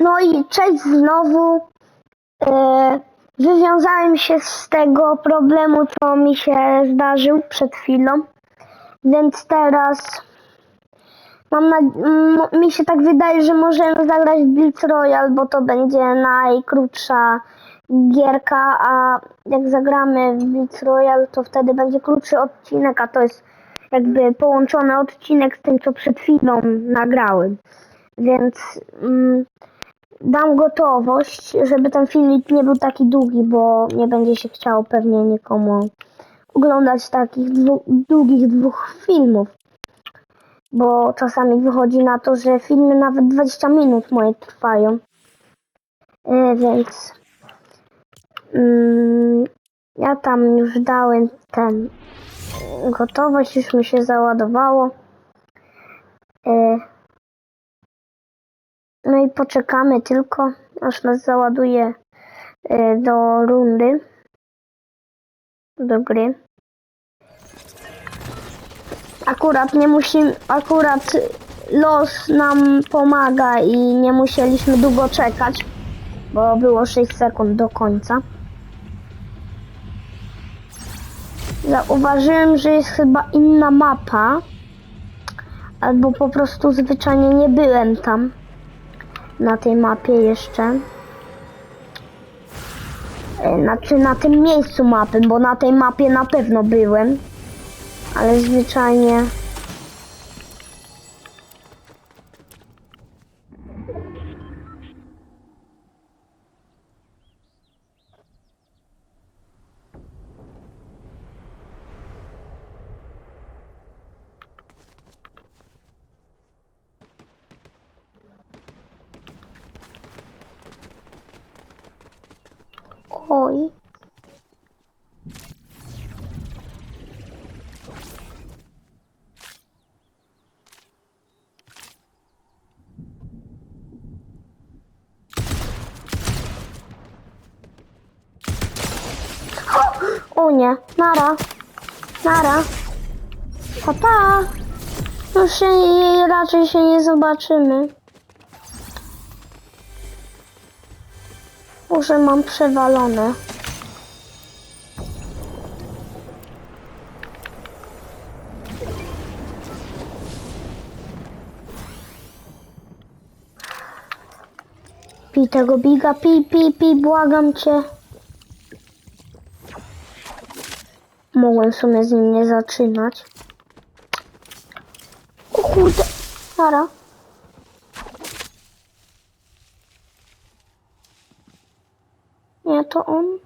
No i cześć znowu. E, wywiązałem się z tego problemu, co mi się zdarzył przed chwilą. Więc teraz mam na, mi się tak wydaje, że możemy zagrać Blitz Royale, bo to będzie najkrótsza gierka, a jak zagramy w Blitz Royale, to wtedy będzie krótszy odcinek, a to jest jakby połączony odcinek z tym, co przed chwilą nagrałem. Więc dam gotowość, żeby ten filmik nie był taki długi, bo nie będzie się chciało pewnie nikomu oglądać takich dwu, długich dwóch filmów. Bo czasami wychodzi na to, że filmy nawet 20 minut moje trwają. E, więc mm, ja tam już dałem ten gotowość, już mi się załadowało. E, no i poczekamy tylko, aż nas załaduje e, do rundy, do gry. Akurat nie musimy, akurat los nam pomaga i nie musieliśmy długo czekać, bo było 6 sekund do końca. Zauważyłem, że jest chyba inna mapa, albo po prostu zwyczajnie nie byłem tam na tej mapie jeszcze. E, Znaczy na tym miejscu mapy, bo na tej mapie na pewno byłem. Ale zwyczajnie. Oj. O nie, nara, nara, papa, już się raczej się nie zobaczymy. Może mam przewalone. Pij tego biga, pij, pij, pij, błagam cię. Mogłem w sumie z nim nie zaczynać. O kurde. To on.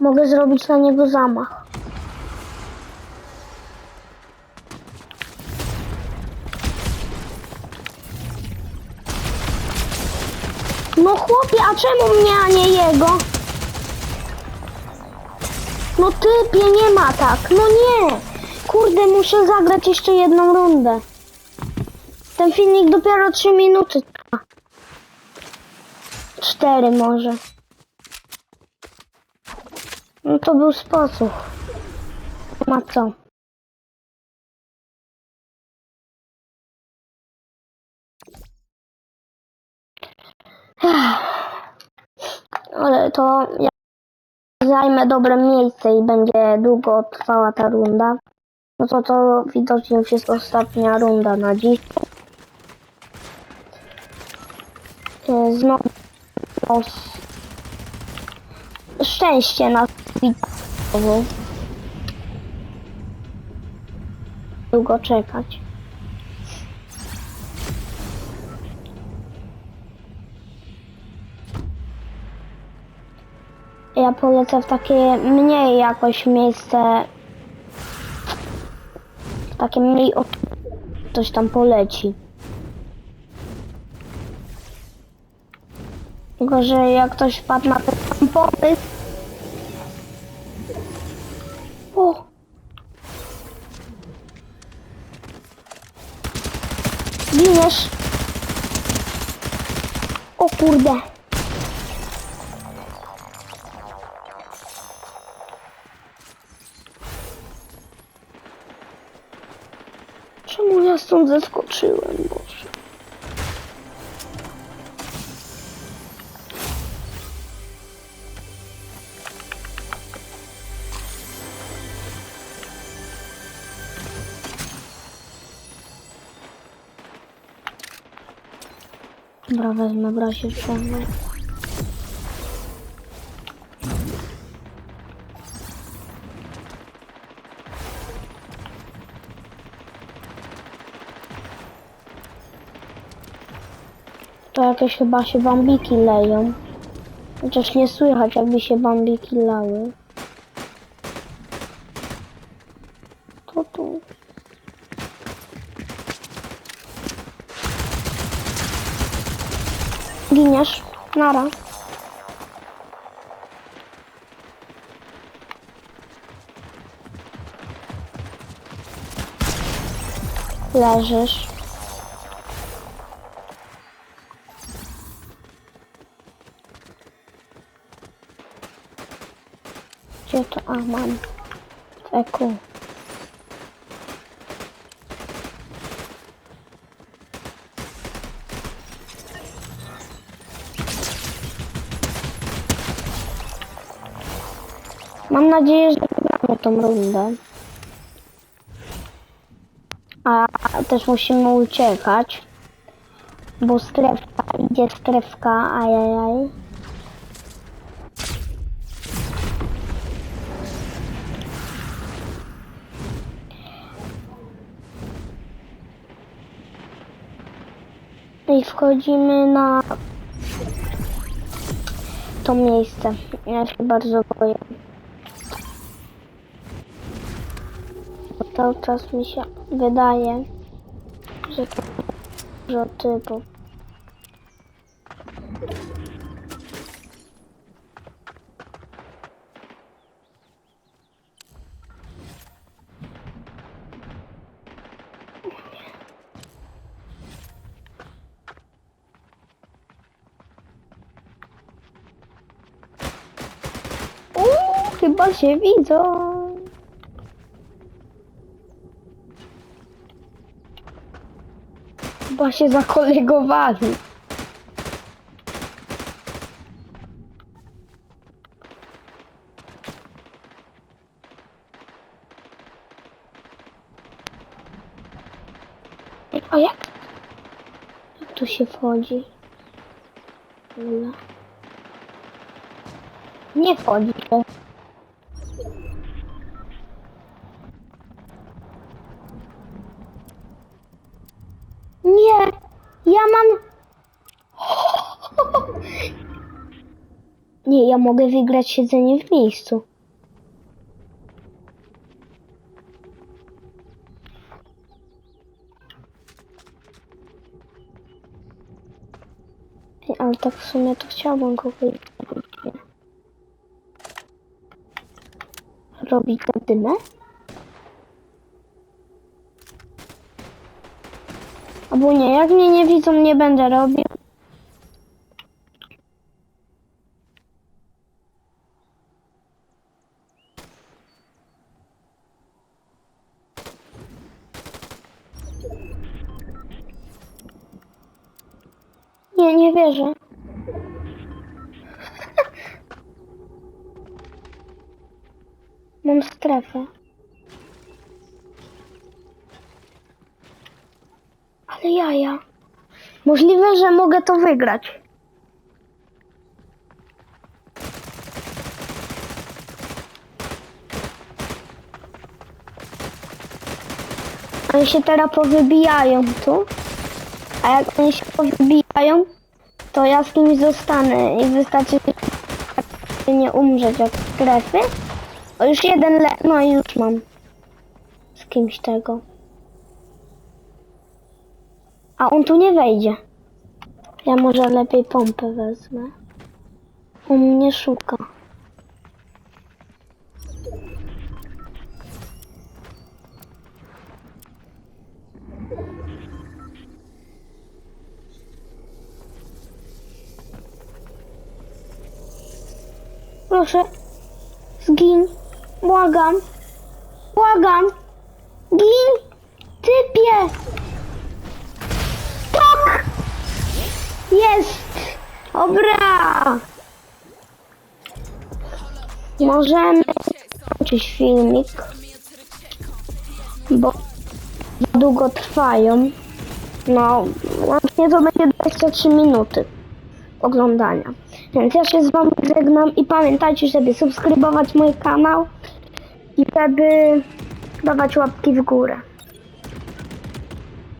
Mogę zrobić na niego zamach. A czemu mnie, a nie jego? No typie, nie ma tak. No nie. Kurde, muszę zagrać jeszcze jedną rundę. Ten filmik dopiero 3 minuty trwa. 4 może. No to był sposób. Ma co. to ja zajmę dobre miejsce i będzie długo trwała ta runda. No to to widocznie już jest ostatnia runda na dziś. E, Znowu szczęście witało. Długo czekać. Ja polecę w takie mniej jakoś miejsce. W takie mniej o... Ktoś tam poleci. Tylko, że jak ktoś wpadł na ten pomysł... O! Giniesz. O kurde. Stąd zeskoczyłem, Boże? Dobra, wezmę w razie To jakieś chyba się bambiki leją. Chociaż nie słychać, jakby się bambiki lały. To tu. Giniesz. Nara. Leżysz. Gdzie to? A, mam. Eku. Mam nadzieję, że wygramy tą rundę. A też musimy uciekać. Bo strefka, idzie strefka, ajajaj. Wchodzimy na to miejsce. Ja się bardzo boję. Bo cały czas mi się wydaje, że to dużo typów. Się widzą. Chyba się zakolegowali. A jak? Jak tu się wchodzi? Nie wchodzi się. Nie, ja mam. Nie, ja mogę wygrać siedzenie w miejscu. Ej, Ale tak w sumie to chciałbym go wygrać. Robić dymę? Albo nie, jak mnie nie widzą, nie będę robił. Nie, nie wierzę. Mam strefę. Ale jaja. Możliwe, że mogę to wygrać. Oni się teraz powybijają tu. A jak oni się powybijają, to ja z kimś zostanę i wystarczy nie umrzeć od strefy. O, już jeden le... No i już mam z kimś tego. A on tu nie wejdzie. Ja może lepiej pompę wezmę. On mnie szuka. Proszę. Zgin. Błagam. Błagam. Gin. Typie. Tak. Jest. Dobra. Możemy skończyć filmik, bo długo trwają. No, łącznie to będzie 23 minuty oglądania. Więc ja się z wami żegnam i pamiętajcie, żeby subskrybować mój kanał i żeby dawać łapki w górę.